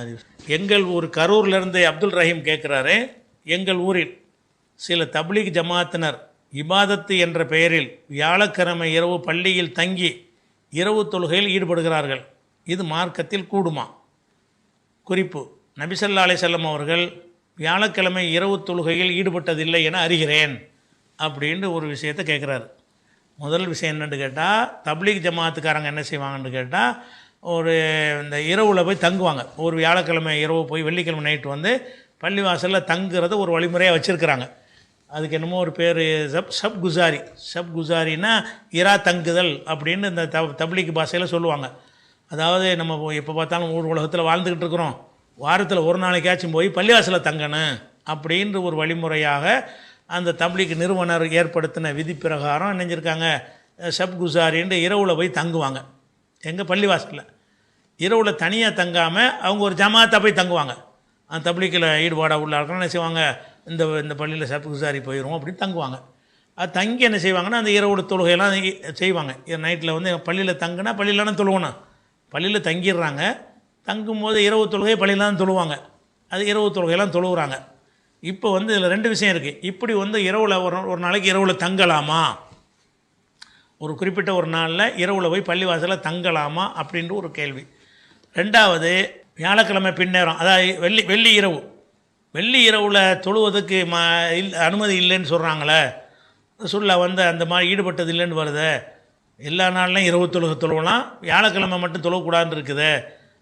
அது எங்கள் ஊர் கரூர்லேருந்து அப்துல் ரஹீம் கேட்குறாரு எங்கள் ஊரில் சில தப்லீக் ஜமாத்தினர் இபாதத்து என்ற பெயரில் வியாழக்கிழமை இரவு பள்ளியில் தங்கி இரவு தொழுகையில் ஈடுபடுகிறார்கள். இது மார்க்கத்தில் கூடுமா? குறிப்பு நபிசல்லா அலிசல்லம் அவர்கள் வியாழக்கிழமை இரவு தொழுகையில் ஈடுபட்டதில்லை என அறிகிறேன் அப்படின்னு ஒரு விஷயத்தை கேட்குறாரு முதல் விஷயம் என்னென்னு கேட்டால் தப்லீக் ஜமாத்துக்காரங்க என்ன செய்வாங்கன்னு கேட்டால் ஒரு இந்த இரவில் போய் தங்குவாங்க. ஒரு வியாழக்கிழமை இரவு போய் வெள்ளிக்கிழமை நைட்டு வந்து பள்ளிவாசலில் தங்குறத ஒரு வழிமுறையாக வச்சுருக்கிறாங்க. அதுக்கு என்னமோ ஒரு பேர் சப் சப் குசாரி. சப் குசாரின்னா இரா தங்குதல் அப்படின்னு இந்த த தப்லீக் பாஷையில் சொல்லுவாங்க. அதாவது நம்ம எப்போ பார்த்தாலும் ஊர் உலகத்தில் வாழ்ந்துக்கிட்டு இருக்கிறோம். வாரத்தில் ஒரு நாளைக்காச்சும் போய் பள்ளிவாசலில் தங்கணும் அப்படின்ற ஒரு வழிமுறையாக அந்த தப்லீக் நிறுவனர் ஏற்படுத்தின விதி பிரகாரம் நினைஞ்சிருக்காங்க சப் குசாரின்ட்டு இரவில் போய் தங்குவாங்க. எங்கள் பள்ளிவாசலில் இரவில் தனியாக தங்காமல் அவங்க ஒரு ஜமாத்தாக போய் தங்குவாங்க. அந்த தப்ளிக்கில் ஈடுபாடாக உள்ள ஆட்கள் என்ன செய்வாங்க? இந்த இந்த பள்ளியில் சப் குசாரி போயிடும் அப்படின்னு தங்குவாங்க. அது தங்கி என்ன செய்வாங்கன்னா அந்த இரவு தொழுகையெல்லாம் செய்வாங்க. நைட்டில் வந்து பள்ளியில் தங்குனா பள்ளியிலான தொழுவணும் பள்ளியில் தங்கிடுறாங்க. தங்கும்போது இரவு தொழுகை பள்ளியிலாம் தான் தொழுவாங்க. அது இரவு தொழுகையெல்லாம் தொழுகிறாங்க இப்போ வந்து இதில் ரெண்டு விஷயம் இருக்குது இப்படி வந்து இரவில் ஒரு ஒரு நாளைக்கு இரவில் தங்கலாமா? ஒரு குறிப்பிட்ட ஒரு நாளில் இரவில் போய் பள்ளிவாசலில் தங்கலாமா அப்படின்ற ஒரு கேள்வி. ரெண்டாவது வியாழக்கிழமை பின்னேரம் அதாவது வெள்ளி வெள்ளி இரவு. வெள்ளி இரவில் தொழுவதுக்கு ம இல் அனுமதி இல்லைன்னு சொல்கிறாங்களே சொல்ல வந்து அந்த மாதிரி ஈடுபட்டது இல்லைன்னு வருது. எல்லா நாள்லையும் இரவு தொழுக தொழுவலாம். வியாழக்கிழமை மட்டும் தொழக்கூடாதுன்னு இருக்குது.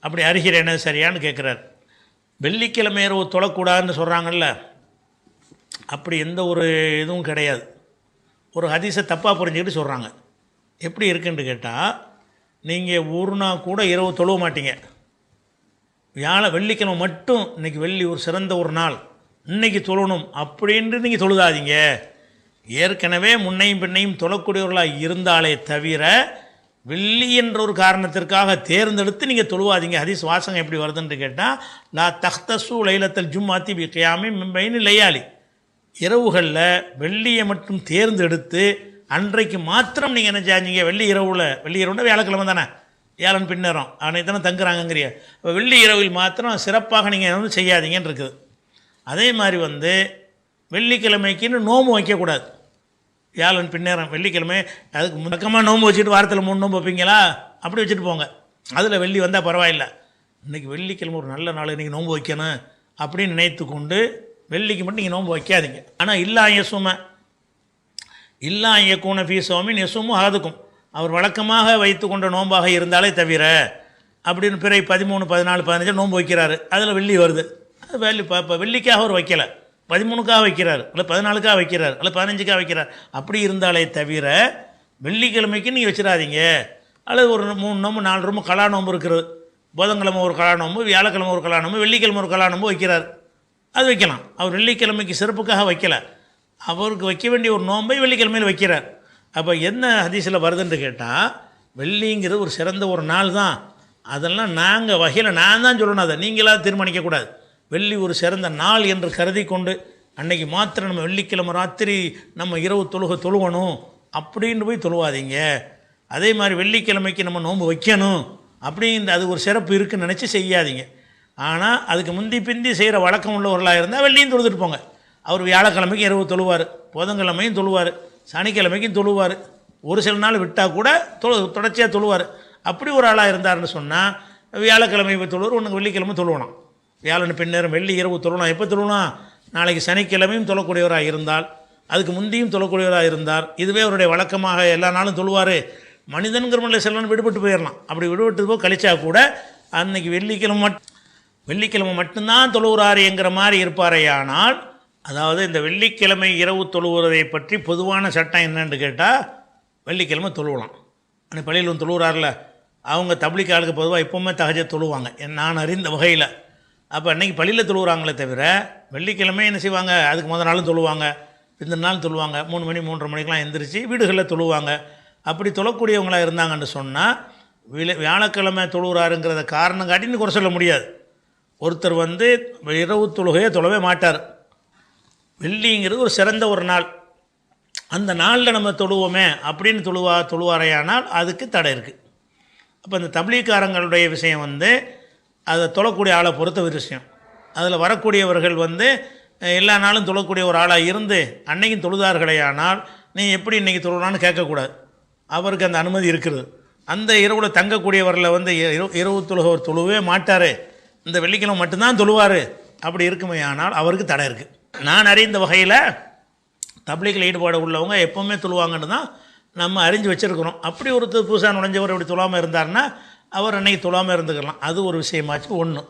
அப்படி அறிகிறேனே சரியான்னு கேட்குறாரு வெள்ளிக்கிழமை இரவு தொழக்கூடாதுன்னு சொல்கிறாங்கல்ல அப்படி எந்த ஒரு இதுவும் கிடையாது. ஒரு ஹதீஸை தப்பாக புரிஞ்சுக்கிட்டு சொல்கிறாங்க எப்படி இருக்குன்னு கேட்டால் நீங்கள் ஒரு நாள் கூட இரவு தொழுவ மாட்டீங்க. வியாழ வெள்ளிக்கிழமை மட்டும் இன்னைக்கு வெள்ளி ஒரு சிறந்த ஒரு நாள். இன்னைக்கு தொழணும் அப்படின்ட்டு நீங்கள் தொழுதாதீங்க. ஏற்கனவே முன்னையும் பின்னையும் தொழக்கூடியவர்களாக இருந்தாலே தவிர வெள்ளி என்ற ஒரு காரணத்திற்காக தேர்ந்தெடுத்து நீங்கள் தொழுவாதீங்க. ஹதீஸ் வாசகம் எப்படி வருதுன்னு கேட்டால் லா தஹ்தசு லைலத்தல் ஜும்மாத்தி பி கியாமி மிம்பைன்னு லையாளி இரவுகளில் வெள்ளியை மட்டும் தேர்ந்தெடுத்து அன்றைக்கு மாத்திரம் நீங்கள் என்ன செஞ்சீங்க? வெள்ளி இரவில். வெள்ளி இரவுனா வியாழக்கிழமை தானே. வியாழன் பின்னரும். அன்னைக்கு தானே தங்குறாங்கங்கிறிய. இப்போ வெள்ளி இரவில் மாத்திரம் சிறப்பாக நீங்கள் வந்து செய்யாதீங்கன்னு இருக்குது. அதே மாதிரி வந்து வெள்ளிக்கிழமைக்குன்னு நோம்பு வைக்கக்கூடாது. வியாழன் பின்னேரம் வெள்ளிக்கிழமை அதுக்கு முடக்கமாக நோம்பு வச்சுட்டு வாரத்தில் மூணு நோம்பு வைப்பீங்களா? அப்படி வச்சுட்டு போங்க. அதில் வெள்ளி வந்தால் பரவாயில்ல. இன்றைக்கி வெள்ளிக்கிழமை ஒரு நல்ல நாள் இன்றைக்கி நோன்பு வைக்கணும் அப்படின்னு நினைத்து கொண்டு வெள்ளிக்கு மட்டும் நீங்கள் நோன்பு வைக்காதீங்க. ஆனால் இல்லா யசும இல்லா இயக்கூன ஃபீ சோமின் யசுமும் ஆதுக்கும் அவர் வழக்கமாக வைத்து கொண்ட நோன்பாக இருந்தாலே தவிர அப்படின்னு பிறை பதிமூணு பதினாலு பதினஞ்சு நோன்பு வைக்கிறாரு. அதில் வெள்ளி வருது. அது வெள்ளி இப்போ வெள்ளிக்காக அவர் வைக்கல. பதிமூணுக்காக வைக்கிறார். இல்லை பதினாலுக்காக வைக்கிறார். இல்லை பதினஞ்சுக்காக வைக்கிறார். அப்படி இருந்தாலே தவிர வெள்ளிக்கிழமைக்கு நீங்கள் வச்சிடாதீங்க. அல்லது ஒரு மூணு நோம்பு நாலு நோம்பு கலா நோம்பு இருக்கிறது புதன்கிழமை ஒரு கலா நோம்பு வியாழக்கிழமை ஒரு கலா நோம்பு வெள்ளிக்கிழமை ஒரு கலா நோம்பு வைக்கிறார். அது வைக்கலாம். அவர் வெள்ளிக்கிழமைக்கு சிறப்புக்காக வைக்கலை. அவருக்கு வைக்க வேண்டிய ஒரு நோன்பை வெள்ளிக்கிழமையில் வைக்கிறார். அப்போ என்ன ஹதீஸில் வருதுன்னு கேட்டால் வெள்ளிங்கிறது ஒரு சிறந்த ஒரு நாள் தான். அதெல்லாம் நாங்கள் வகையில் நான் தான் சொல்லணும் அதை. நீங்களாக தீர்மானிக்கக்கூடாது வெள்ளி ஒரு சிறந்த நாள் என்று கருதி கொண்டு அன்னைக்கு மாத்திரம் நம்ம வெள்ளிக்கிழமை ராத்திரி நம்ம இரவு தொழுக தொழுவணும் அப்படின்னு போய் தொழுவாதீங்க. அதே மாதிரி வெள்ளிக்கிழமைக்கு நம்ம நோன்பு வைக்கணும் அப்படின்ற அது ஒரு சிறப்பு இருக்குன்னு நினச்சி செய்யாதீங்க. ஆனால் அதுக்கு முந்தி பிந்தி செய்கிற வழக்கம் உள்ளவர்களாக இருந்தால் வெள்ளியும் தொழுதுட்டு போங்க. அவர் வியாழக்கிழமைக்கும் இரவு தொழுவார் புதன்கிழமையும் தொழுவார் சனிக்கிழமைக்கும் தொழுவார். ஒரு சில நாள் விட்டால் கூட தொழு தொடர்ச்சியாக தொழுவார். அப்படி ஒரு ஆளாக இருந்தாருன்னு சொன்னால் வியாழக்கிழமை இப்போ தொழுவார் ஒன்று வெள்ளிக்கிழமை தொழுவணும். வியாழன் பின்னேரம் வெள்ளி இரவு தொழலாம் எப்போ தொழலாம் நாளைக்கு சனிக்கிழமையும் தொழக்கூடியவராக இருந்தால் அதுக்கு முந்தியும் தொழக்கூடியவராக இருந்தார். இதுவே அவருடைய வழக்கமாக எல்லா நாளும் தொழுவார். மனிதன்கிறவங்கள செல்லன்னு விடுபட்டு போயிடலாம் அப்படி விடுபட்டு போய் கழிச்சா கூட அன்னைக்கு வெள்ளிக்கிழமை மட் வெள்ளிக்கிழமை மட்டும்தான் தொழுகிறாருங்கிற மாதிரி இருப்பாரேயானால் அதாவது இந்த வெள்ளிக்கிழமை இரவு தொழுகிறதை பற்றி பொதுவான சட்டம் என்னன்னு கேட்டால் வெள்ளிக்கிழமை தொழுவலாம். ஆனால் பள்ளியில் வந்து தொழுகிறார்ல அவங்க தப்ளிக் ஆளுக்கு பொதுவாக எப்போவுமே தகஜ தொழுவாங்க. என் நான் அறிந்த வகையில். அப்போ அன்றைக்கி பள்ளியில் தொழுகிறாங்களே தவிர வெள்ளிக்கிழமை என்ன செய்வாங்க? அதுக்கு முதல் நாளும் தொழுவாங்க. இந்த நாள் தொழுவாங்க. மூணு மணி மூன்றரை மணிக்கெலாம் எந்திரிச்சு வீடுகளில் தொழுவாங்க. அப்படி தொழக்கூடியவங்களாக இருந்தாங்கன்னு சொன்னால் வியாழக்கிழமை தொழுகிறாருங்கிறத காரணம் காட்டின்னு குறை சொல்ல முடியாது. ஒருத்தர் வந்து இரவு தொழுகையை தொழவே மாட்டார். வெள்ளிங்கிறது ஒரு சிறந்த ஒரு நாள். அந்த நாளில் நம்ம தொழுவோமே அப்படின்னு தொழுவா தொழுவாரையானால் அதுக்கு தடை இருக்குது அப்போ இந்த தப்லீக்காரங்களுடைய விஷயம் வந்து அதை தொழக்கூடிய ஆளை பொறுத்த விஷயம். அதில் வரக்கூடியவர்கள் வந்து எல்லா நாளும் தொழக்கூடிய ஒரு ஆளாக இருந்து அன்னைக்கும் தொழுதார்களே ஆனால் நீ எப்படி இன்றைக்கி தொழுறான்னு கேட்கக்கூடாது. அவருக்கு அந்த அனுமதி இருக்குது அந்த இரவில் தங்கக்கூடியவரில் வந்து இரவு இரவு தொழுகவர் தொழுவே மாட்டார். இந்த வெள்ளிக்கிழமை மட்டும்தான் தொழுவார். அப்படி இருக்குமே ஆனால் அவருக்கு தடை இருக்குது நான் அறிந்த வகையில் தப்லீக்கில் ஈடுபாடு உள்ளவங்க எப்போவுமே தொழுவாங்கன்னு தான் நம்ம அறிஞ்சு வச்சுருக்கிறோம். அப்படி ஒருத்தர் புதுசாக நுழைஞ்சவர் அப்படி தொழாமல் இருந்தாருன்னா அவர் அன்னைக்கு தொழாமல் இருந்துக்கலாம். அது ஒரு விஷயமாச்சு ஒன்று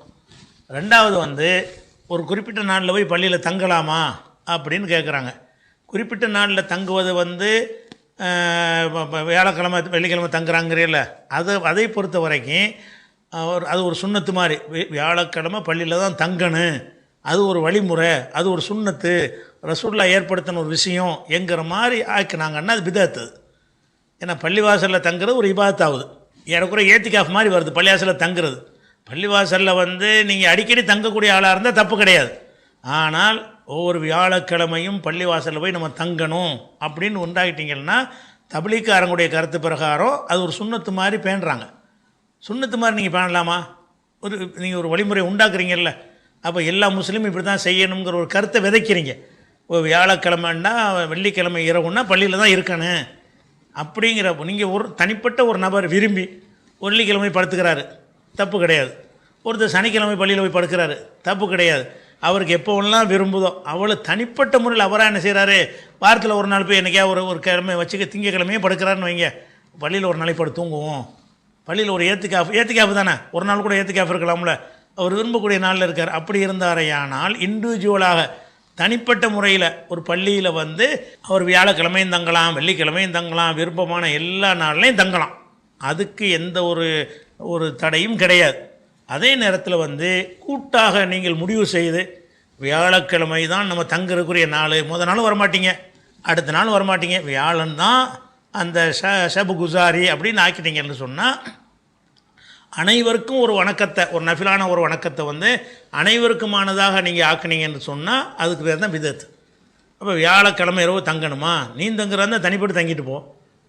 ரெண்டாவது வந்து ஒரு குறிப்பிட்ட நாளில் போய் பள்ளியில் தங்கலாமா அப்படின்னு கேட்குறாங்க குறிப்பிட்ட நாளில் தங்குவது வந்து வியாழக்கிழமை வெள்ளிக்கிழமை தங்குறாங்கிறீல்ல. அது அதை பொறுத்த வரைக்கும் அவர் அது ஒரு சுண்ணத்து மாதிரி. வியாழக்கிழமை பள்ளியில் தான் தங்கணும் அது ஒரு வழிமுறை. அது ஒரு சுண்ணத்து. ரசூல்லா ஏற்படுத்தின ஒரு விஷயம் என்கிற மாதிரி ஆக்கினாங்கன்னா அது பிதாத்து. ஏன்னா பள்ளிவாசலில் தங்குறது ஒரு இபாத்தாகுது ஏறக்குறை ஏத்திக்காஃப் மாதிரி வருது. பள்ளிவாசலில் தங்குறது. பள்ளிவாசலில் வந்து நீங்கள் அடிக்கடி தங்கக்கூடிய ஆளாக இருந்தால் தப்பு கிடையாது. ஆனால் ஒவ்வொரு வியாழக்கிழமையும் பள்ளிவாசலில் போய் நம்ம தங்கணும் அப்படின்னு உண்டாகிட்டீங்கன்னா தபிலிக்காரங்களுடைய கருத்து பிரகாரம் அது ஒரு சுண்ணத்து மாதிரி பேணுறாங்க. சுண்ணத்து மாதிரி நீங்கள் பண்ணலாமா ஒரு நீங்கள் ஒரு வழிமுறை உண்டாக்குறீங்கல்ல. அப்போ எல்லா முஸ்லீமும் இப்படி தான் செய்யணுங்கிற ஒரு கருத்தை விதைக்கிறீங்க. ஒரு வியாழக்கிழமைன்னா வெள்ளிக்கிழமை இரவுன்னா பள்ளியில் தான் இருக்கணும். அப்படிங்கிறப்போ நீங்கள் ஒரு தனிப்பட்ட ஒரு நபர் விரும்பி வெள்ளிக்கிழமை படுத்துக்கிறாரு. தப்பு கிடையாது. ஒருத்தர் சனிக்கிழமை பள்ளியில் போய் படுக்கிறாரு. தப்பு கிடையாது. அவருக்கு எப்போவெல்லாம் விரும்புதோ அவ்வளோ தனிப்பட்ட முறையில் அவராக என்ன செய்கிறாரு வாரத்தில் ஒரு நாள் போய் என்னைக்கா ஒரு ஒரு கிழமை வச்சுக்க திங்கக்கிழமையே படுக்கிறாருன்னு வைங்க. பள்ளியில் ஒரு நாளைக்கு படுத்து தூங்குவோம். பள்ளியில் ஒரு ஏத்துக்காஃப் ஏத்துக்காஃப் தானே? ஒரு நாள் கூட ஏத்துக்காஃப் இருக்கலாம்ல. அவர் விரும்பக்கூடிய நாளில் இருக்கார். அப்படி இருந்தாரையானால் இண்டிவிஜுவலாக தனிப்பட்ட முறையில் ஒரு பள்ளியில் வந்து அவர் வியாழக்கிழமையும் தங்கலாம் வெள்ளிக்கிழமையும் தங்கலாம் விருப்பமான எல்லா நாள்லையும் தங்கலாம். அதுக்கு எந்த ஒரு ஒரு தடையும் கிடையாது. அதே நேரத்தில் வந்து கூட்டாக நீங்கள் முடிவு செய்து வியாழக்கிழமை தான் நம்ம தங்குறதுக்குரிய நாள். முத நாள் வரமாட்டீங்க. அடுத்த நாள் வரமாட்டீங்க. வியாழன் தான் அந்த ஷ ஷபு குசாரி அப்படின்னு ஆக்கிட்டீங்கன்னு சொன்னால் அனைவருக்கும் ஒரு வணக்கத்தை ஒரு நஃபிலான ஒரு வணக்கத்தை வந்து அனைவருக்குமானதாக நீங்கள் ஆக்குனீங்கன்னு சொன்னால் அதுக்கு பேர் தான் விதத்து. அப்போ வியாழக்கிழமை இரவு தங்கணுமா? நீ தங்குறதா தனிப்பட்டு தங்கிட்டு போ.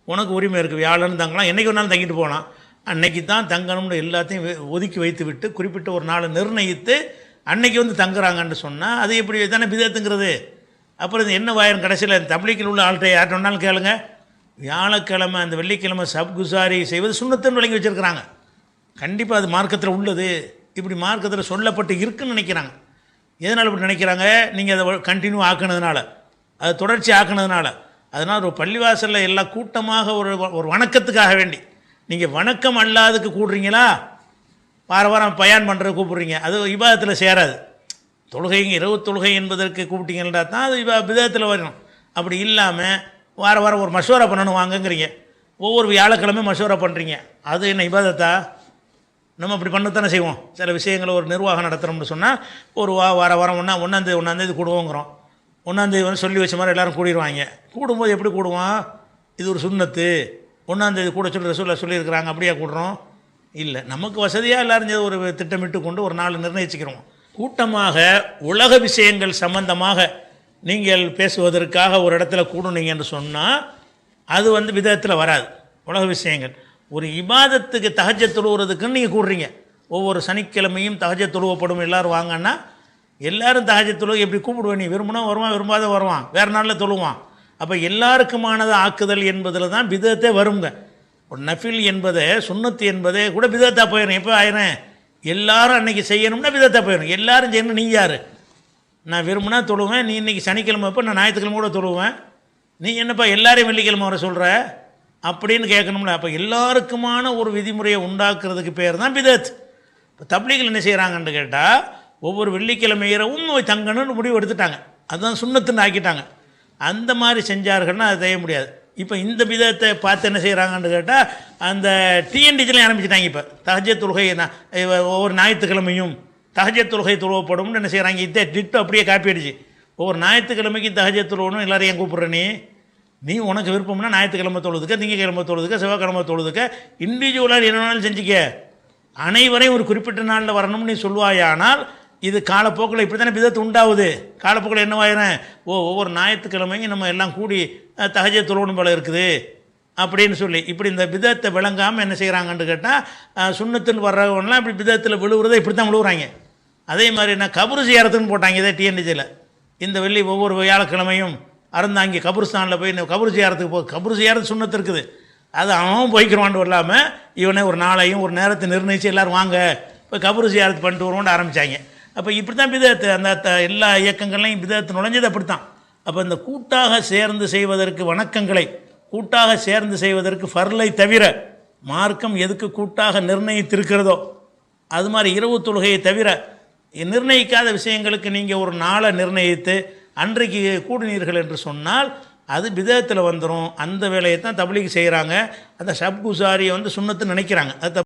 உனக்கு உரிமை இருக்குது வியாழன்னு தங்கலாம். என்றைக்கு ஒரு நாள் தங்கிட்டு போகலாம் அன்னைக்கு தான் தங்கணும்னு எல்லாத்தையும் ஒதுக்கி வைத்து விட்டு குறிப்பிட்ட ஒரு நாளை நிர்ணயித்து அன்னைக்கு வந்து தங்குறாங்கன்னு சொன்னால் அது எப்படி தானே விதத்துங்கிறது? அப்புறம் இது என்ன வாயிரம் கடைசியில் தப்ளிக்கில் உள்ள ஆள்கிட்ட யார்கிட்ட வேணாலும் கேளுங்க. வியாழக்கிழமை அந்த வெள்ளிக்கிழமை சப் குசாரி செய்வது சுண்ணத்துன்னு விளங்கி வச்சுருக்கிறாங்க. கண்டிப்பாக அது மார்க்கத்தில் உள்ளது. இப்படி மார்க்கத்தில் சொல்லப்பட்டு இருக்குன்னு நினைக்கிறாங்க. எதனால் இப்படி நினைக்கிறாங்க? நீங்கள் அதை கண்டினியூ ஆக்குனதுனால. அதை தொடர்ச்சி ஆக்குனதுனால. அதனால் ஒரு பள்ளிவாசலில் எல்லாம் கூட்டமாக ஒரு ஒரு வணக்கத்துக்காக வேண்டி. நீங்கள் வணக்கம் அல்லாதுக்கு கூடுறீங்களா? வார வாரம் பயன் பண்ணுறது கூப்பிட்றீங்க. அது விவாதத்தில் சேராது. தொழுகைங்க இரவு தொழுகை என்பதற்கு கூப்பிட்டீங்கன்னா தான் அது விவா விதத்தில் வரணும். அப்படி இல்லாமல் வார வாரம் ஒரு மசோரா பண்ணணும் வாங்கங்கிறீங்க. ஒவ்வொரு வியாழக்கிழமை மசோரா பண்ணுறீங்க அது என்ன இபாதத்தா? நம்ம அப்படி பண்ணத்தானே செய்வோம். சில விஷயங்களை ஒரு நிர்வாகம் நடத்துகிறோம்னு சொன்னால் ஒரு வா வார வாரம் ஒன்றா ஒன்றாந்தேதி ஒன்றாந்தேதி கூடுவோங்கிறோம். ஒன்றாந்தேதி வந்து சொல்லி வச்ச மாதிரி எல்லோரும் கூடிடுவாங்க கூடும்போது எப்படி கூடுவோம்? இது ஒரு சுண்ணத்து. ஒன்றாந்தேதி கூட சொல்லி ரசூலில் சொல்லியிருக்கிறாங்க அப்படியே கூடுறோம்? இல்லை. நமக்கு வசதியாக எல்லோரும் ஒரு திட்டமிட்டு கொண்டு ஒரு நாள் நிர்ணயிச்சுக்கிறோம் கூட்டமாக உலக விஷயங்கள் சம்பந்தமாக நீங்கள் பேசுவதற்காக ஒரு இடத்துல கூடுனீங்கன்னு சொன்னால் அது வந்து விதத்தில் வராது. உலக விஷயங்கள். ஒரு இபாதத்துக்கு தகஜ தொழுவுறதுக்குன்னு நீங்கள் கூடுறீங்க. ஒவ்வொரு சனிக்கிழமையும் தகஜ தொழுவப்படும். எல்லோரும் வாங்கன்னா எல்லாரும் தகஜ தொழுவு எப்படி கூப்பிடுவேன் நீ? விரும்பினா வருவான் விரும்பாத வருவான். வேறு நாளில் தொழுவான். அப்போ எல்லாருக்குமானதை ஆக்குதல் என்பதில் தான் விதத்தை வருங்க. ஒரு நஃபில் என்பதை சுண்ணத்து என்பதே கூட விதத்தாக போயிடும் எப்போ ஆயிரம்? எல்லாரும் அன்னைக்கு செய்யணும்னா விதத்தாக போயிடும் எல்லாரும் செய்யணும் நீ யார்? நான் விரும்பினா தொழுவேன். நீ இன்னைக்கு சனிக்கிழமை அப்போ நான் ஞாயிற்றுக்கிழமை கூட தொழுவேன். நீ என்னப்பா எல்லாரையும் வெள்ளிக்கிழமை வர சொல்கிற அப்படின்னு கேட்கணும்ல. அப்போ எல்லாருக்குமான ஒரு விதிமுறையை உண்டாக்குறதுக்கு பேர் தான் பிதத். இப்போ தப்லீகில் என்ன செய்கிறாங்கன்னு கேட்டால் ஒவ்வொரு வெள்ளிக்கிழமை இரவும் தங்கணும்னு முடிவு எடுத்துட்டாங்க. அதுதான் சுண்ணத்துன்னு ஆக்கிட்டாங்க. அந்த மாதிரி செஞ்சார்கள்னா அதை செய்ய முடியாது. இப்போ இந்த விதத்தை பார்த்து என்ன செய்கிறாங்கன்னு கேட்டால் அந்த டிஎன்டிஜிலையும் ஆரம்பிச்சிட்டாங்க இப்போ. தகஜ தொழுகை ஒவ்வொரு ஞாயிற்றுக்கிழமையும் தகஜ தொழுகை துருவப்படும்னு என்ன செய்கிறாங்க இதே டிட்டு அப்படியே காப்பி அடிச்சு. ஒவ்வொரு ஞாயிற்றுக்கிழமைக்கு தகஜ துருவணும் எல்லாரும் ஏன் நீ உனக்கு விருப்பம்னா ஞாயிற்றுக்கிழமை தொழுதுக்க திங்கக்கிழமை தொழுதுக்க செவ்வாய்க்கிழமை தொழுதுக்க இண்டிவிஜுவலாக என்ன வேணாலும் செஞ்சுக்க. அனைவரையும் ஒரு குறிப்பிட்ட நாளில் வரணும்னு நீ சொல்வாயானால் இது காலப்போக்கில் இப்படி தானே விதத்து உண்டாகுது காலப்போக்கில் என்னவாயிரம் ஓ ஒவ்வொரு ஞாயிற்றுக்கிழமையும் நம்ம எல்லாம் கூடி தகஜ தொழுவணும் போல இருக்குது. அப்படின்னு சொல்லி இப்படி இந்த விதத்தை விளங்காமல் என்ன செய்கிறாங்கன்னு கேட்டால் சுண்ணத்துன்னு வர்றவங்கலாம் இப்படி விதத்தில் விழுவுறதை இப்படி தான் விழுவுறாங்க. அதே மாதிரி என்ன கபரு செய்யறதுன்னு போட்டாங்க இதே டிஎன்டிஜியில் இந்த வெள்ளி ஒவ்வொரு வியாழக்கிழமையும் அறந்தாங்கி கபருஸ்தானில் போய் கபர் செய்யறதுக்கு போ கபர் செய்யறது சுண்ணத்து இருக்குது. அது அவன் போய்க்கிறான்ட்டு இல்லாமல் இவனே ஒரு நாளையும் ஒரு நேரத்தை நிர்ணயித்து எல்லோரும் வாங்க போய் கபர் செய்யறது பண்ணிட்டு வருவோம்னு ஆரம்பித்தாங்க அப்போ இப்படி தான் விதத்து அந்த த- எல்லா இயக்கங்கள்லையும் விதத்து நுழைஞ்சது அப்படி தான் அப்போ இந்த கூட்டாக சேர்ந்து செய்வதற்கு வணக்கங்களை கூட்டாக சேர்ந்து செய்வதற்கு ஃபர்லை தவிர மார்க்கம் எதுக்கு கூட்டாக நிர்ணயித்திருக்கிறதோ அது மாதிரி இரவு தொழுகையை தவிர நிர்ணயிக்காத விஷயங்களுக்கு நீங்கள் ஒரு நாளை நிர்ணயித்து அன்றைக்கு கூடினீர்கள் என்று சொன்னால் அது விதத்தில் வந்துடும் அந்த வேலையை தான் தபலிக்கு செய்கிறாங்க அந்த ஷப் குசாரியை வந்து சுண்ணத்துன்னு நினைக்கிறாங்க. அது